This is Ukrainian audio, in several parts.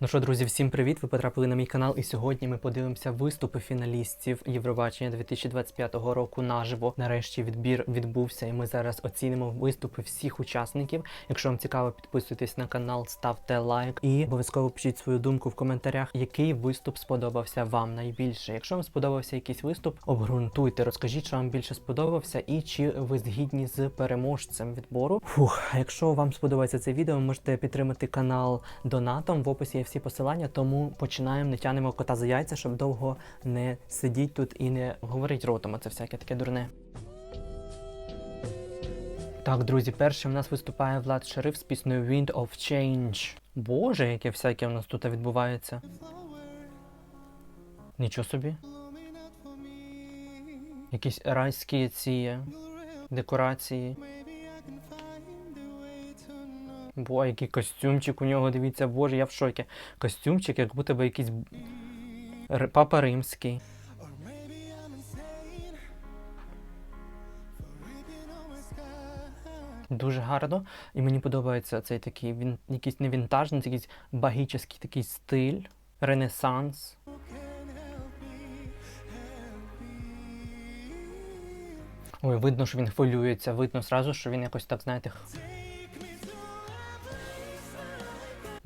Ну що, друзі, всім привіт! Ви потрапили на мій канал, і сьогодні ми подивимося виступи фіналістів Євробачення 2025 року наживо. Нарешті відбір відбувся, і ми зараз оцінимо виступи всіх учасників. Якщо вам цікаво, підписуйтесь на канал, ставте лайк і обов'язково пишіть свою думку в коментарях, який виступ сподобався вам найбільше. Якщо вам сподобався якийсь виступ, обґрунтуйте, розкажіть, що вам більше сподобався, і чи ви згідні з переможцем відбору. Фух, якщо вам сподобається це відео, можете підтримати канал донатом. В описі всі посилання, тому починаємо, не тянемо кота за яйця, щоб довго не сидіть тут і не говорить ротом. Це всяке таке дурне. Так, друзі, першим у нас виступає Влад Шериф з піснею Wind of Change. Боже, яке всяке у нас тут відбувається. Нічого собі. Якісь райські ці декорації. Бо який костюмчик у нього, дивіться, боже, я в шокі. Костюмчик, як будто би якийсь папа римський. Дуже гарно. І мені подобається цей такий він якийсь не вінтажний, якийсь багічний такий стиль, ренесанс. Ой, видно, що він хвилюється, видно зразу, що він якось так, знаєте.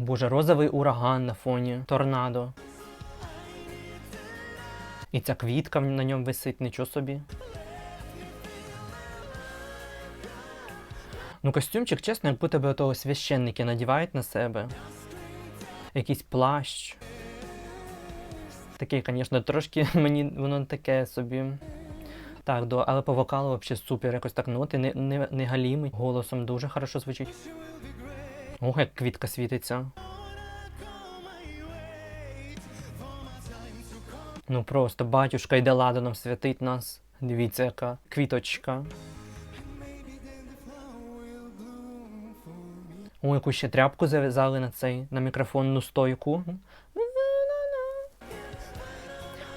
Боже, розовий ураган на фоні, торнадо. І ця квітка на ньому висить, нічого собі. Ну, костюмчик, чесно, як будто би того священники надівають на себе. Якийсь плащ. Такий, звісно, трошки мені воно таке собі. Так, до, але по вокалу взагалі супер, якось так ноти не, не, не галімий. Голосом дуже хорошо звучить. Ох, як квітка світиться. Ну просто батюшка йде ладаном святить нас. Дивіться, яка квіточка. О, яку ще тряпку зав'язали на цей на мікрофонну стойку.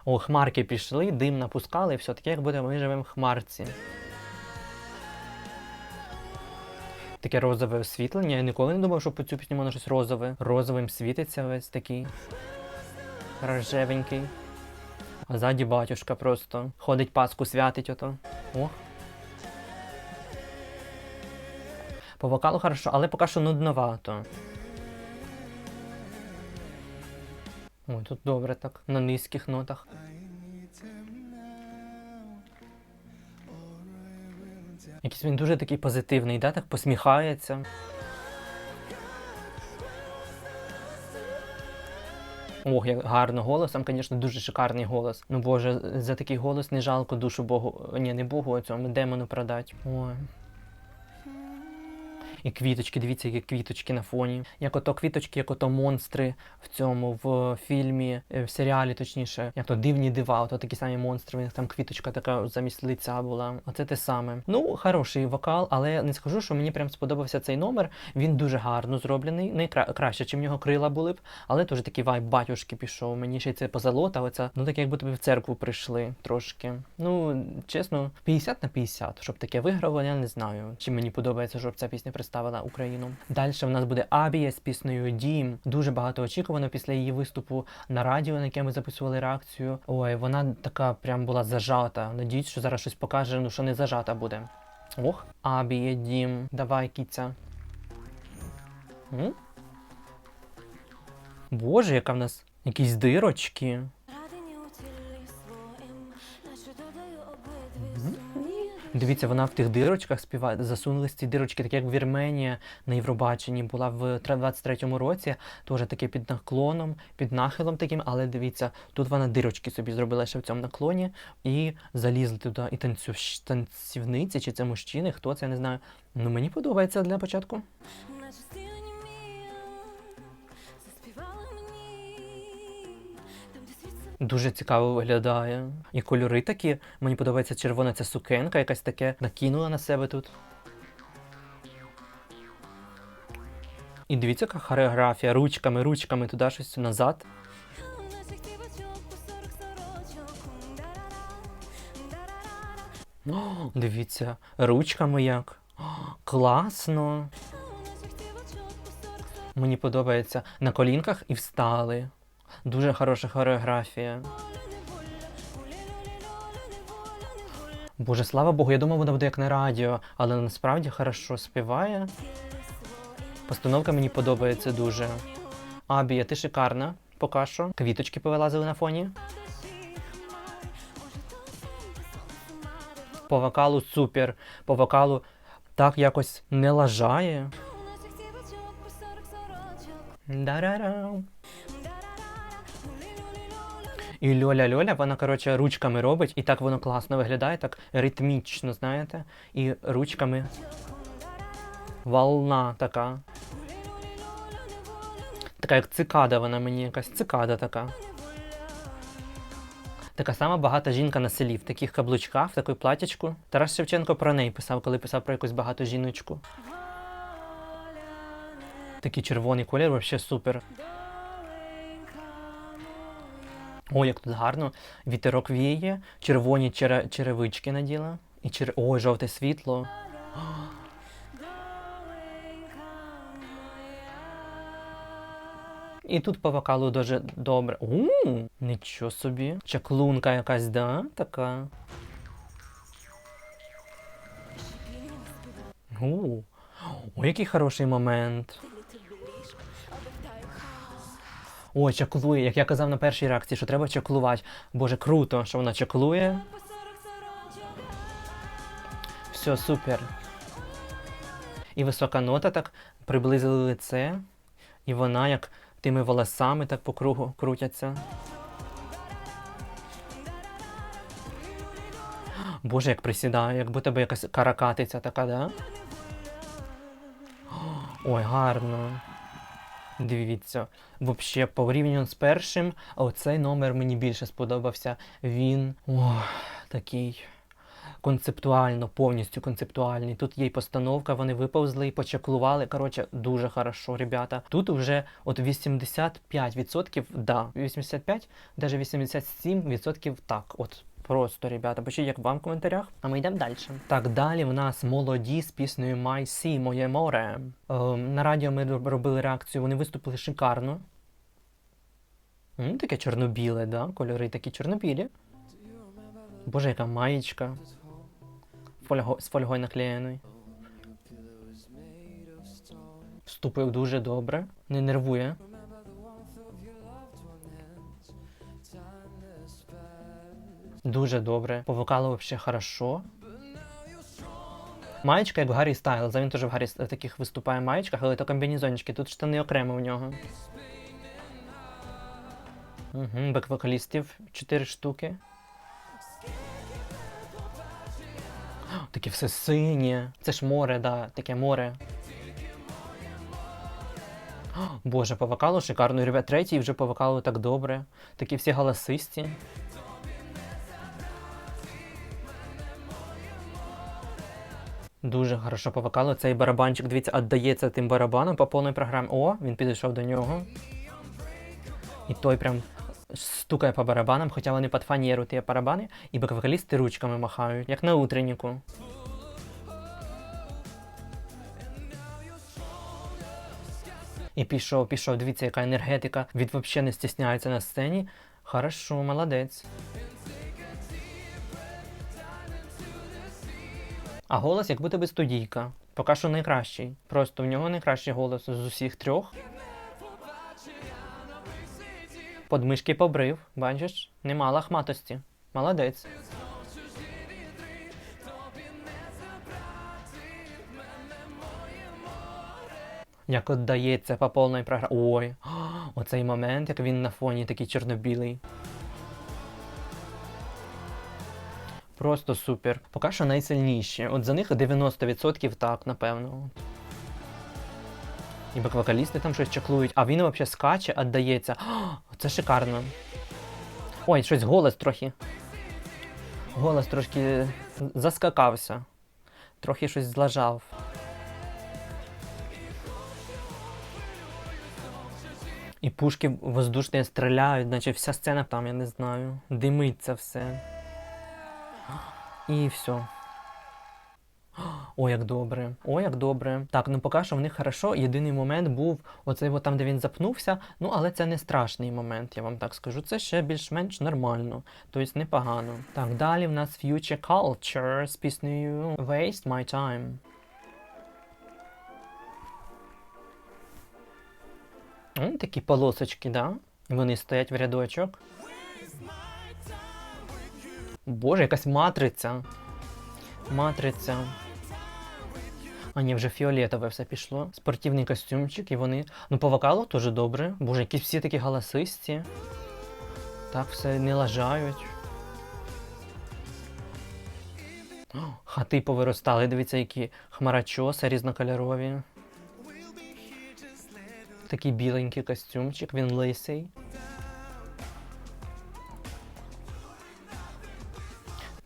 О, хмарки пішли, дим напускали, і все таке, як буде ми живемо в хмарці. Таке розове освітлення. Я ніколи не думав, що по цю пісню можна щось розове. Розовим світиться весь такий. Рожевенький. А ззаді батюшка просто. Ходить паску святить ото. О. По вокалу хорошо, але поки що нудновато. Ой, тут добре так, на низьких нотах. Якийсь він дуже такий позитивний, да? так посміхається. Ох, як гарно голосом, звісно, дуже шикарний голос. Ну боже, за такий голос не жалко душу Богу. Ні, не Богу, а цьому демону продать. Ой. І квіточки, дивіться, які квіточки на фоні. Як ото квіточки, як ото монстри в цьому в фільмі, е, в серіалі, точніше, як то дивні дива, ото такі самі монстри. У них там квіточка така замість лиця була. Оце те саме. Ну, хороший вокал, але не скажу, що мені прям сподобався цей номер. Він дуже гарно зроблений. Не кра- краще, чим його крила були б, але теж такий вайб батюшки пішов. Мені ще це позолота, оця, ну так як будто б в церкву прийшли трошки. Ну, чесно, 50 на 50, щоб таке виграло, я не знаю. Чи мені подобається, щоб ця пісня представила Україну. Далі в нас буде Абія з піснею Дім. Дуже багато очікувано після її виступу на радіо, на яке ми записували реакцію. Ой, вона така прям була зажата. Надіюсь, що зараз щось покаже, ну що не зажата буде. Ох, Абія, Дім, давай, кіця. М? Боже, яка в нас якісь дирочки. Дивіться, вона в тих дирочках співає, засунулись ці дирочки, так як Вірменія на Євробаченні була в 23-му році, теж таке під наклоном, під нахилом таким, але дивіться, тут вона дирочки собі зробила ще в цьому наклоні і залізли туди. І танцю... танцівниці, чи це мужчини, хто це, я не знаю. Ну мені подобається для початку. Дуже цікаво виглядає. І кольори такі. Мені подобається червона ця сукенка, якась таке накинула на себе тут. І дивіться, яка хореографія, ручками, ручками туди щось назад. О, дивіться, ручками як. О, класно. Мені подобається на колінках і встали. Дуже хороша хореографія. Боже, слава Богу, я думав, вона буде як на радіо, але насправді хорошо співає. Постановка мені подобається дуже. Абія, ти шикарна, поки що. Квіточки повилазили на фоні. По вокалу супер. По вокалу так якось не лажає. І Льоля Льоля, вона, коротше, ручками робить, і так воно класно виглядає, так ритмічно, знаєте, і ручками. Волна така. Така як цикада вона мені якась цикада така. Така сама багата жінка на селі, в таких каблучках, в такій платячку. Тарас Шевченко про неї писав, коли писав про якусь багату жіночку. Такий червоний колір, взагалі супер. О, як тут гарно. Вітерок віє, червоні чере- черевички наділа. І чер... Ой, жовте світло. І тут по вокалу дуже добре. У, нічого собі. Чаклунка якась, да? Така. У, Ой, який хороший момент. Ой, чаклує, як я казав на першій реакції, що треба чаклувати. Боже, круто, що вона чаклує. Все, супер. І висока нота так приблизили лице, і вона як тими волосами так по кругу крутяться. Боже, як присідає, як будто би якась каракатиця така, да? Ой, гарно. Дивіться, взагалі, порівняно з першим, а оцей номер мені більше сподобався. Він ох, такий концептуально, повністю концептуальний. Тут є й постановка, вони виповзли і почаклували. Коротше, дуже хорошо, ребята. Тут вже от 85% да, 85, навіть 87% так. От просто, ребята. Пишіть, як вам в коментарях, а ми йдемо далі. Так, далі в нас молоді з піснею My Sea, Моє море. Ем, на радіо ми робили реакцію, вони виступили шикарно. М, таке чорно-біле, да? Кольори такі чорно-білі. Боже, яка маєчка. Фольго, з фольгою наклеєною. Вступив дуже добре, не нервує. Дуже добре. По вокалу взагалі хорошо. Маєчка як Гаррі Стайлза, він теж в Гаррі таких виступає маєчках, але то комбінезончики, тут штани окремо в нього. Угу, бек-вокалістів 4 штуки. Таке все синє. Це ж море, да, таке море. О, Боже, по вокалу шикарно. Ребят, третій вже по вокалу так добре. Такі всі голосисті. Дуже хорошо по. Цей барабанчик, дивіться, віддається тим барабаном по повній програмі. О, він підійшов до нього. І той прям стукає по барабанам, хоча вони під фанеру ті барабани, і бек-вокалісти ручками махають, як на утренніку. І пішов, пішов, дивіться, яка енергетика. Він взагалі не стісняється на сцені. Хорошо, молодець. А голос як будто би студійка. Поки що найкращий. Просто в нього найкращий голос з усіх трьох. Подмишки побрив, бачиш, нема лахматості. Молодець. Як віддається по повній програмі. Ой, оцей момент, як він на фоні такий чорно-білий. Просто супер. Поки що найсильніші. От за них 90% так, напевно. І бек-вокалісти там щось чаклують, а він взагалі скаче, віддається. Це шикарно. Ой, щось голос трохи. Голос трошки заскакався. Трохи щось злажав. І пушки воздушні стріляють, наче вся сцена там, я не знаю. Димиться все. І все. О, як добре, о, як добре. Так, ну поки що в них хорошо. Єдиний момент був оцей от там, де він запнувся. Ну, але це не страшний момент, я вам так скажу. Це ще більш-менш нормально, тобто непогано. Так, далі в нас Future Culture з піснею Waste My Time. М, такі полосочки, да? Вони стоять в рядочок. Боже, якась матриця. Матриця. А ні, вже фіолетове все пішло. Спортивний костюмчик, і вони. Ну, по вокалу теж добре. Боже, якісь всі такі голосисті. Так все не лажають. Хати повиростали, дивіться, які хмарочоси різнокольорові. Такий біленький костюмчик, він лисий.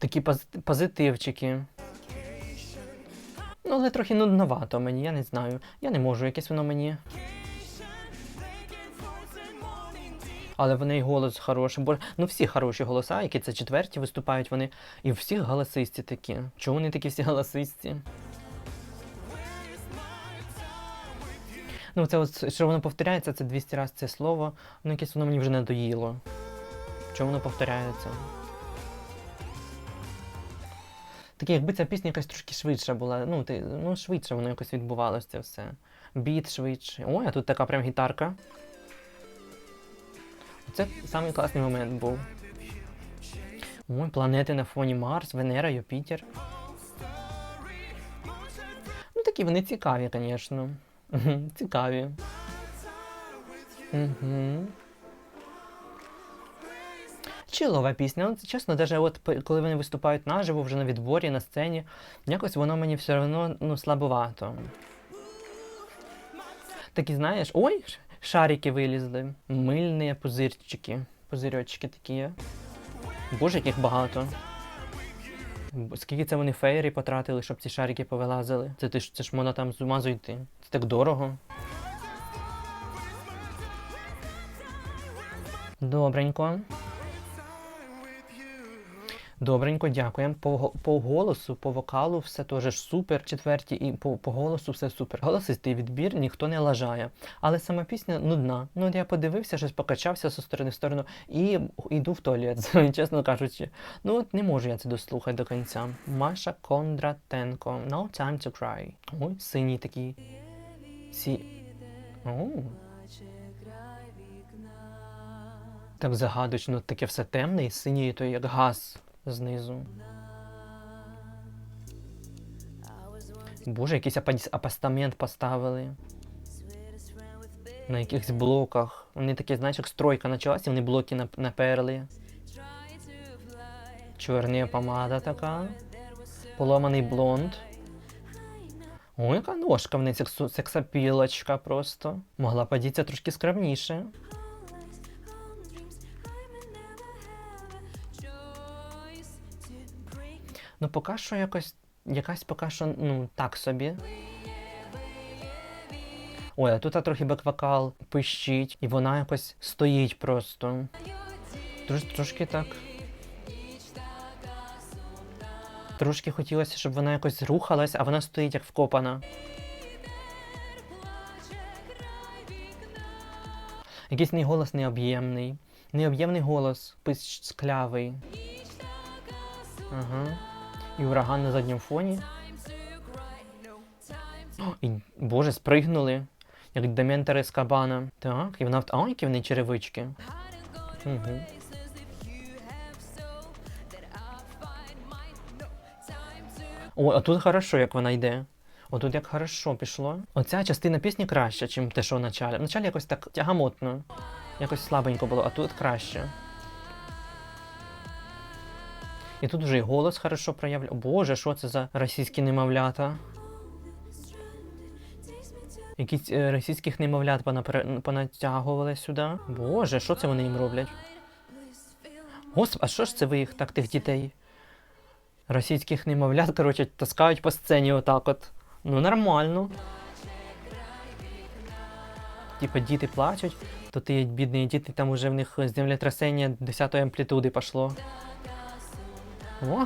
Такі пози- позитивчики. Ну, але трохи нудновато мені, я не знаю. Я не можу, якесь воно мені. Але в неї голос хороший. Бо ну всі хороші голоса, які це четверті виступають, вони і всіх голосисті такі. Чому вони такі всі голосисті? Ну, це от, що воно повторяється, це 200 разів це слово, ну якесь воно мені вже надоїло. Чому воно повторяється? Таке, якби ця пісня якась трошки швидша була, ну, ти, ну швидше воно якось відбувалося це все. Біт швидше. Ой, а тут така прям гітарка. Це самий класний момент був. Ой, планети на фоні Марс, Венера, Юпітер. Ну, такі вони цікаві, звісно. Цікаві. Угу. Чилова пісня. Ну, чесно, навіть от коли вони виступають наживо, вже на відборі, на сцені, якось воно мені все одно ну, слабовато. Такі, знаєш, ой, шарики вилізли. Мильні пузирчики. Пузирьочки такі. Боже, яких багато. Скільки це вони фейрі потратили, щоб ці шарики повилазили? Це, ти ж, це ж можна там з ума зійти. Це так дорого. Добренько. Добренько, дякуємо. По, по голосу, по вокалу все теж супер. Четверті і по, по голосу все супер. Голосистий відбір, ніхто не лажає. Але сама пісня нудна. Ну, я подивився, щось покачався зі сторони в сторону і йду в туалет, чесно кажучи. Ну от не можу я це дослухати до кінця. Маша Кондратенко. No time to cry. Ой, синій такий. Сі. Оу. Так загадочно, таке все темне і синій, то як газ знизу. Боже, якийсь апостамент поставили. На якихось блоках. Вони такі, знаєш, як стройка почалася, і вони блоки наперли. Чорна помада така. Поломаний блонд. Ой, яка ножка в неї сексапілочка просто. Могла подіться трошки скромніше. Ну, поки що якось. Якась поки що, ну, так собі. Ой, а тут а трохи бек-вокал пищить, і вона якось стоїть просто. Трош, трошки так. Трошки хотілося, щоб вона якось рухалась, а вона стоїть як вкопана. Якийсь не голос необ'ємний. Необ'ємний голос, писклявий. Ага. І ураган на задньому фоні. О, і, боже, спригнули. Як дементори з кабана. Так, і вона в. А, які в неї черевички. Угу. О, а тут хорошо, як вона йде. Отут як хорошо пішло. Оця частина пісні краща, ніж те, що в началі. В началі якось так тягамотно. Якось слабенько було, а тут краще. І тут вже і голос хорошо проявляє. Боже, що це за російські немовлята? Якісь е, російських немовлят понапре- понатягували сюди. Боже, що це вони їм роблять? Господи, а що ж це ви їх так, тих дітей? Російських немовлят, коротше, таскають по сцені отак от. Ну, нормально. Типа діти плачуть, то ті бідні діти, там уже в них землетрясення 10 амплітуди пішло. О!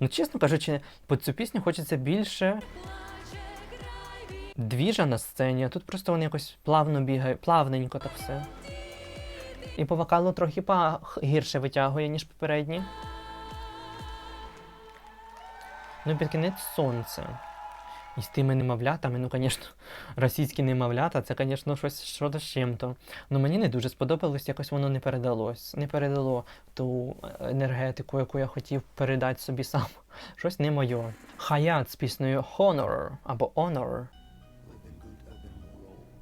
Ну, чесно кажучи, під цю пісню хочеться більше двіжа на сцені, а тут просто вони якось плавно бігають, плавненько так все. І по вокалу трохи гірше витягує, ніж попередні. Ну, під кінець сонце. І з тими немовлятами, ну, звісно, російські немовлята, це, звісно, щось що з чим-то. Ну, мені не дуже сподобалось, якось воно не передалось. Не передало ту енергетику, яку я хотів передати собі сам. Щось не моє. Хаят з піснею Honor або Honor.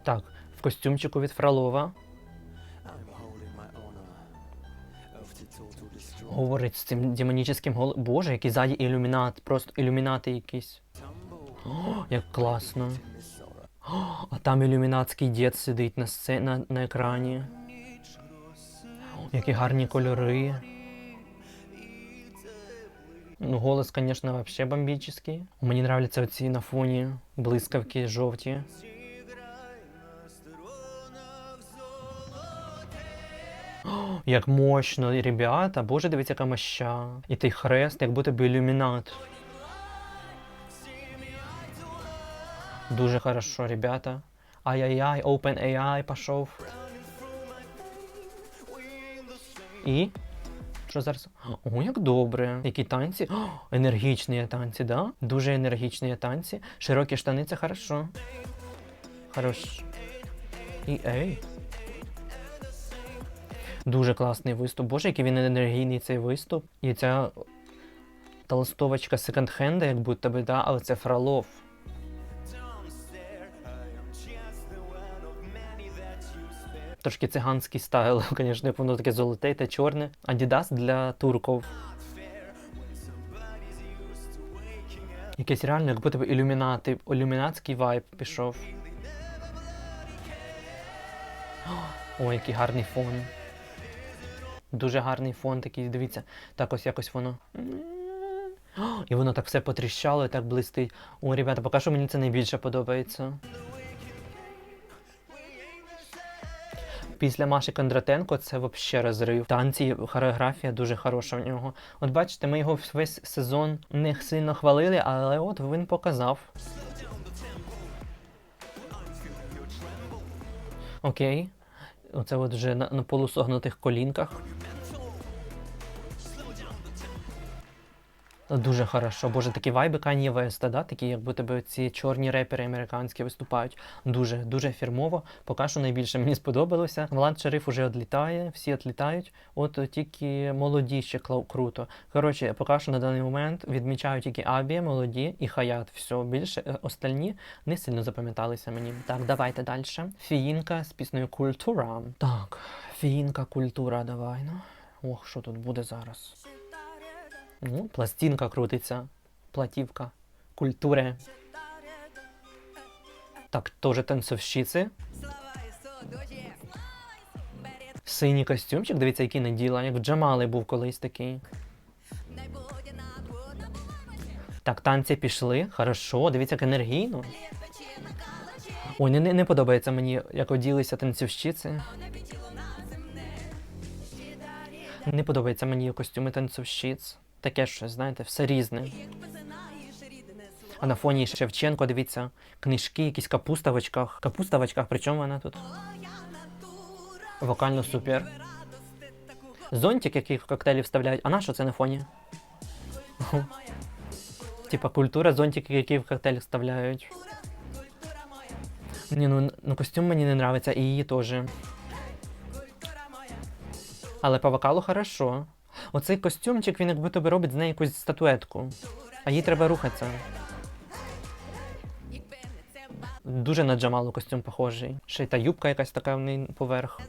Так, в костюмчику від Фролова. Говорить з цим демонічним голосом. Боже, який ззаді ілюмінат, просто ілюмінати якісь. Як класно. А там ілюмінатський дід сидить на, сце... на, на екрані. Які гарні кольори. Ну, голос, звісно, вообще бомбічний. Мені нравляться оці на фоні блискавки жовті. Як мощно, ребята, боже, дивіться, яка моща. І той хрест, як будто би ілюмінат. Дуже хорошо, ребята. Ай-яй-яй, OpenAI пішов. І? Що зараз? О, як добре. Які танці? О, енергічні танці, да? Дуже енергічні танці. Широкі штани це хорошо. Хорош. І ей. Дуже класний виступ. Боже, який він енергійний цей виступ. І ця толстовочка секонд-хенда, як будто би, да, але це Фролов. Трошки циганський стайл, звісно, воно таке золоте та чорне. Адідас для турков. Якесь реально, як будто б ілюмінати, ілюмінатський вайб пішов. Ой, який гарний фон. Дуже гарний фон такий, дивіться, так ось якось воно. І воно так все потріщало і так блистить. О, ребята, поки що мені це найбільше подобається. Після Маші Кондратенко це взагалі розрив. Танці, хореографія дуже хороша в нього. От бачите, ми його весь сезон не сильно хвалили, але от він показав. Окей. Оце от вже на, на полусогнутих колінках. Дуже хорошо. Боже, такі вайби Кан'є Веста, да? такі, як будто би ці чорні репери американські виступають. Дуже, дуже фірмово. Поки що найбільше мені сподобалося. Влад Шериф уже відлітає, всі відлітають. От е, тільки молоді ще круто. Коротше, поки що на даний момент відмічаю тільки Абі, молоді і Хаят. Все, більше е, остальні не сильно запам'яталися мені. Так, давайте далі. Фіїнка з піснею Культура. Так, фіїнка культура, давай. Ну. Ох, що тут буде зараз? Ну, пластинка крутиться. Платівка. Культури. Так, теж танцовщиці. Синій костюмчик, дивіться, який наділа, як в Джамали був колись такий. Так, танці пішли. Хорошо, дивіться, як енергійно. Ой, не, не, не подобається мені, як оділися танцівщиці. Не подобається мені костюми танцівщиць. Таке щось, знаєте, все різне. А на фоні Шевченко, дивіться, книжки, якісь капуста в очках. Капуста в очках, причому вона тут? Вокально супер. Зонтик, який в коктейлі вставляють. А на що це на фоні? Типа культура, зонтики, які в коктейлі вставляють. Ні, ну, ну костюм мені не нравиться, і її теж. Але по вокалу хорошо. Оцей костюмчик, він як будто би робить з неї якусь статуетку. А їй треба рухатися. Дуже на Джамалу костюм похожий. Ще й та юбка якась така в неї поверх.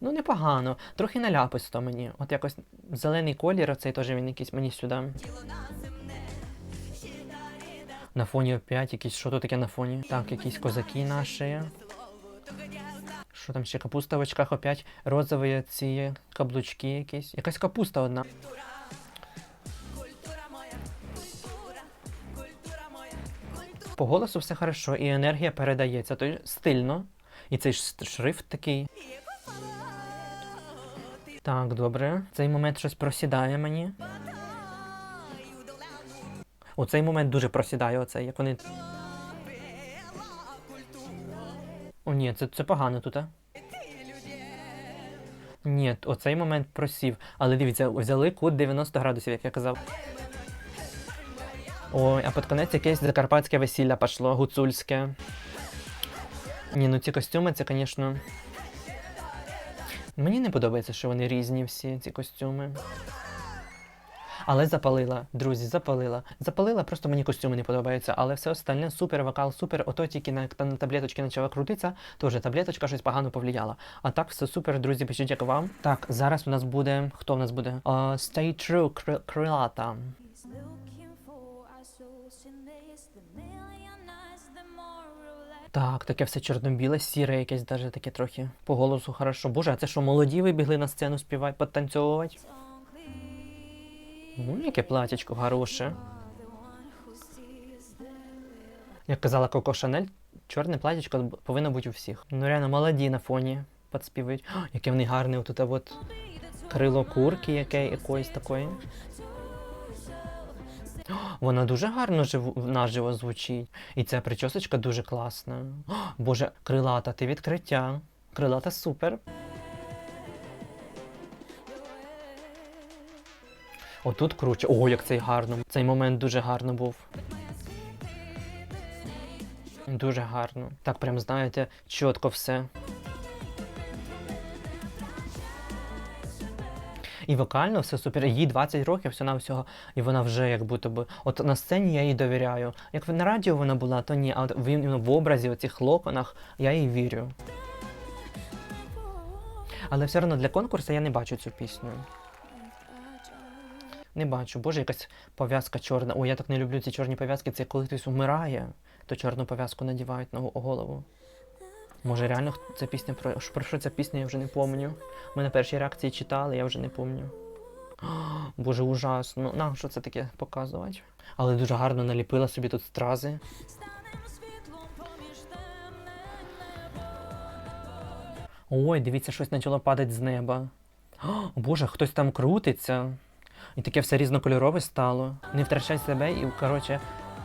Ну, непогано. Трохи наляписто мені. От якось зелений колір, оцей теж він якийсь мені сюди. На фоні опять якісь, що тут таке на фоні? Так, якісь козаки наші. Що там ще капуста в очках опять розові ці каблучки якісь. Якась капуста одна. По голосу все хорошо, і енергія передається. То стильно. І цей шрифт такий. Так, добре. Цей момент щось просідає мені. Оцей момент дуже просідає, оцей, як вони. О, ні, це, це погано тут, а? Ні, оцей момент просів. Але дивіться, взяли кут 90 градусів, як я казав. Ой, а під конець якесь закарпатське весілля пішло, гуцульське. Ні, ну ці костюми, це, звісно. Мені не подобається, що вони різні всі, ці костюми. Але запалила, друзі, запалила. Запалила, просто мені костюми не подобаються, але все остальне супер, вокал, супер. Ото тільки на, на таблеточки почала крутитися, теж таблеточка щось погано повлияла. А так все супер, друзі, пишіть як вам. Так, зараз у нас буде. Хто в нас буде? Uh, Stay True, Кри- крилата. Так, таке все чорно-біле, сіре, якесь даже таке трохи по голосу хорошо. Боже, а це що, молоді вибігли на сцену співати, підтанцьовувати? Ну, яке платячко хороше. Як казала Коко Шанель, чорне платячко б- повинно бути у всіх. Ну реально молоді на фоні підспівують. Яке вони гарне, отут от крило курки, яке якоїсь такої. Вона дуже гарно живу, наживо звучить. І ця причосочка дуже класна. О, Боже, крилата, ти відкриття. Крилата супер. Отут круче. О, як цей гарно. Цей момент дуже гарно був. Дуже гарно. Так прям знаєте, чітко все. І вокально все супер. Їй 20 років всього всього, і вона вже як будто би. От на сцені я їй довіряю. Як на радіо вона була, то ні. А от в, в образі, оцих локонах, я їй вірю. Але все одно для конкурсу я не бачу цю пісню. Не бачу. Боже, якась пов'язка чорна. Ой, я так не люблю ці чорні пов'язки. Це коли хтось вмирає, то чорну пов'язку надівають на голову. Може, реально ця пісня про, про що ця пісня, я вже не пам'ятаю. Ми на першій реакції читали, я вже не пам'ятаю. Боже, ужасно. На, що це таке показувати? Але дуже гарно наліпила собі тут стрази. Ой, дивіться, щось почало падати з неба. О, Боже, хтось там крутиться. І таке все різнокольорове стало. Не втрачай себе, і, коротше,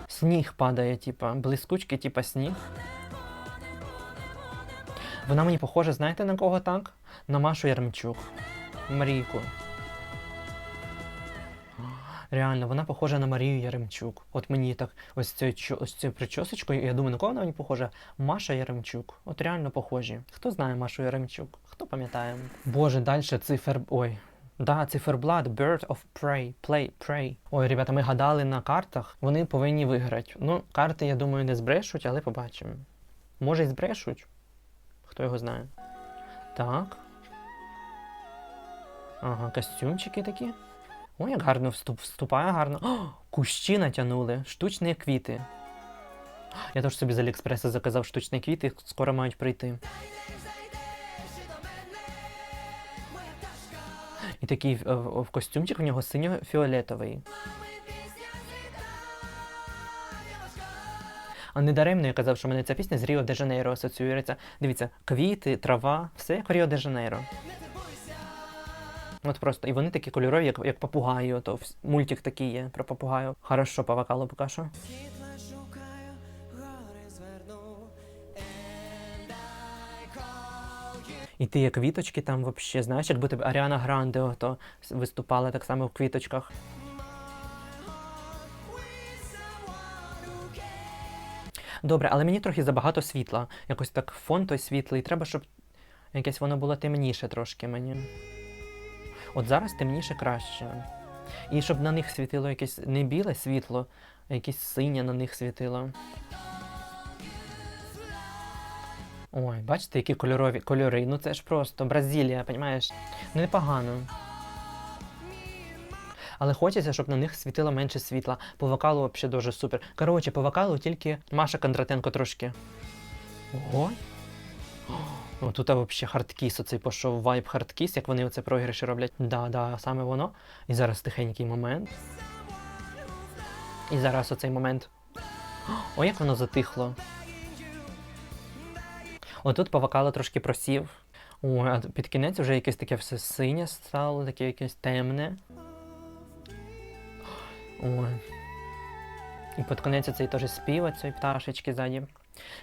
сніг падає, типа, блискучки, типа сніг. Вона мені похожа, знаєте, на кого так? На Машу Ярмчук. Марійку. Реально, вона похожа на Марію Яремчук. От мені так, ось цією ось цією причосочкою, я думаю, на кого вона мені похожа? Маша Яремчук. От реально похожі. Хто знає Машу Яремчук? Хто пам'ятає? Боже, далі цифер. Ой. Да, циферблат, Bird of Prey, Play, Prey. Ой, ребята, ми гадали на картах, вони повинні виграти. Ну, карти, я думаю, не збрешуть, але побачимо. Може, й збрешуть. Хто його знає. Так. Ага, костюмчики такі. Ой, як гарно вступ, вступає гарно. О, кущі натягнули, штучні квіти. Я теж собі з Аліекспреса заказав штучні квіти, скоро мають прийти. І такий е, в, костюмчик в нього синьо-фіолетовий. А не даремно я казав, що мене ця пісня з Ріо де Жанейро асоціюється. Дивіться, квіти, трава, все як Ріо де Жанейро. От просто, і вони такі кольорові, як, як папугаї. Ото мультик такий є про папугаю. Хорошо, по що. І ти як квіточки там вообще, знаєш, якби тебе Аріана Гранде ото виступала так само в квіточках. Добре, але мені трохи забагато світла. Якось так фон той світлий. Треба, щоб якесь воно було темніше трошки мені. От зараз темніше краще. І щоб на них світило якесь не біле світло, а якесь синє на них світило. Ой, бачите, які кольорові кольори. Ну це ж просто Бразилія, понімаєш? Ну непогано. Але хочеться, щоб на них світило менше світла. По вокалу взагалі дуже супер. Коротше, по вокалу тільки Маша Кондратенко трошки. Ого. О, тут взагалі хардкіс, оцей пішов вайб хардкіс, як вони оце програші роблять. Да, да, саме воно. І зараз тихенький момент. І зараз оцей момент. О, як воно затихло. Отут по вокалу трошки просів. О, а під кінець вже якесь таке все синє стало, таке якесь темне. Ой. І під конець цей теж спів, цієї пташечки ззаді.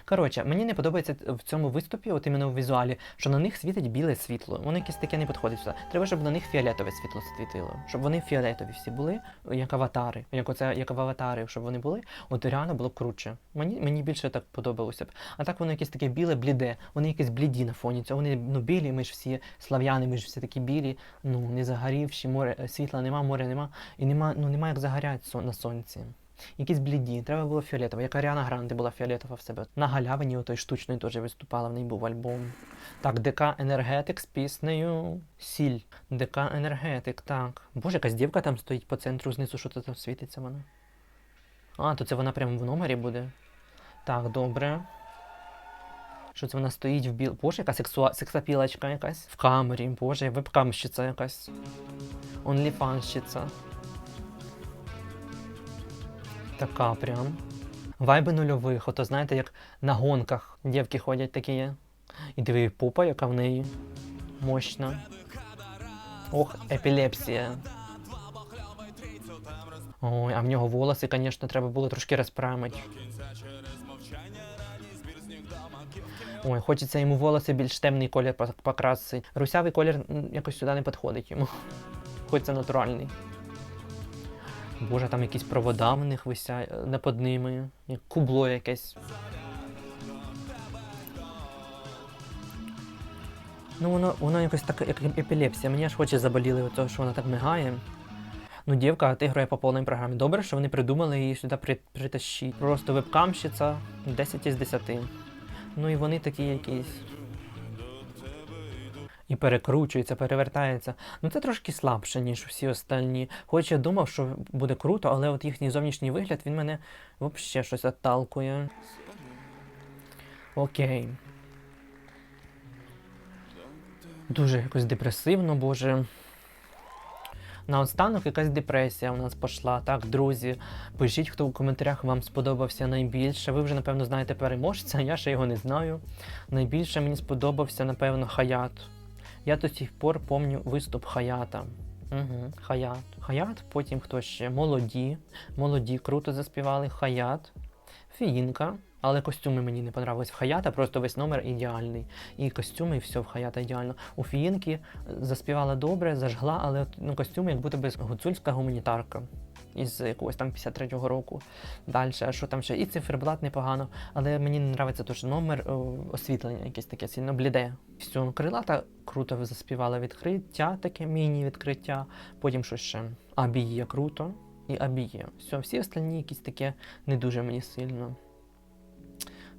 Коротше, мені не подобається в цьому виступі, от іменно в візуалі, що на них світить біле світло. Воно якесь таке не підходить сюди. Треба, щоб на них фіолетове світло світило. Щоб вони фіолетові всі були, як аватари. Як оце, як аватари, щоб вони були, от реально було круче. Мені, мені більше так подобалося б. А так воно якесь таке біле, бліде, вони якісь бліді на фоні цього. Вони ну, білі, ми ж всі слав'яни, ми ж всі такі білі, ну не загорівші, море, світла нема, моря нема, і нема, ну, нема як загоряти сон- на сонці. Якісь бліді, треба було фіолетово. Як Аріана Гранде була фіолетова в себе. На галявині отой штучної теж виступала, в неї був альбом. Так, ДК Енергетик з піснею Сіль. ДК Енергетик, так. Боже, якась дівка там стоїть по центру знизу, що це там світиться вона. А, то це вона прямо в номері буде. Так, добре. Що це вона стоїть в біл. Боже, яка сексуа... сексапілочка якась. В камері, боже, вебкамщиця якась. Онліфанщиця. Така прям. Вайби нульових, ото знаєте, як на гонках дівки ходять такі. І диви попа, яка в неї мощна. Ох, епілепсія. Ой, а в нього волоси, звісно, треба було трошки розпрямити. Ой, хочеться йому волоси більш темний колір пок- покрасити. Русявий колір якось сюди не підходить йому. Хоч це натуральний. Боже, там якісь провода в них висять е, не під ними, як кубло якесь. Ну, воно, воно якось так, як епілепсія. Мені аж очі заболіли того, що вона так мигає. Ну, дівка отигрує по повній програмі. Добре, що вони придумали її сюди при, притащити. Просто вебкамщиця 10 із 10. Ну і вони такі якісь. І перекручується, перевертається. Ну це трошки слабше, ніж всі остальні. Хоч я думав, що буде круто, але от їхній зовнішній вигляд він мене взагалі щось отталкує. Окей. Дуже якось депресивно, боже. Наостанок якась депресія у нас пішла. Так, друзі, пишіть, хто у коментарях вам сподобався найбільше. Ви вже, напевно, знаєте переможця, я ще його не знаю. Найбільше мені сподобався, напевно, Хаят. Я до сих пор помню виступ Хаята. Угу, Хаят. Хаят, потім хто ще? Молоді. Молоді круто заспівали. Хаят. Фіїнка. Але костюми мені не понравились. В Хаята просто весь номер ідеальний. І костюми, і все в Хаята ідеально. У Фіїнки е, заспівала добре, зажгла, але ну, костюм як будто би гуцульська гуманітарка. Із якогось там 53-го року. Далі, що там ще? І циферблат непогано, але мені не подобається теж номер освітлення якесь таке сильно бліде. Ну, крилата круто заспівала відкриття, таке міні-відкриття. Потім що ще? Абіє круто. І Абіє. Все, всі остальні якісь таке не дуже мені сильно.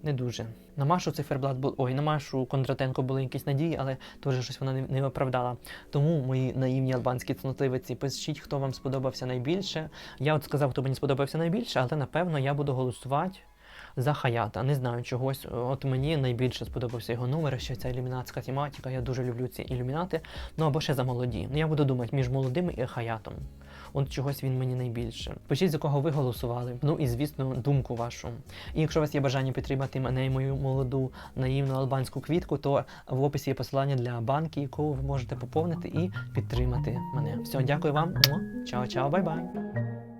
Не дуже. На Машу циферблат був. Ой, на Машу Кондратенко були якісь надії, але теж щось вона не, оправдала. Тому, мої наївні албанські цнотливиці, пишіть, хто вам сподобався найбільше. Я от сказав, хто мені сподобався найбільше, але напевно я буду голосувати за Хаята. Не знаю чогось. От мені найбільше сподобався його номер, ще ця ілюмінатська тематика. Я дуже люблю ці ілюмінати. Ну або ще за молоді. Ну я буду думати між молодими і Хаятом. От чогось він мені найбільше. Пишіть, за кого ви голосували. Ну і звісно, думку вашу. І якщо у вас є бажання підтримати мене і мою молоду наївну албанську квітку, то в описі є посилання для банки, яку ви можете поповнити і підтримати мене. Все, дякую вам. Чао, чао, бай-бай.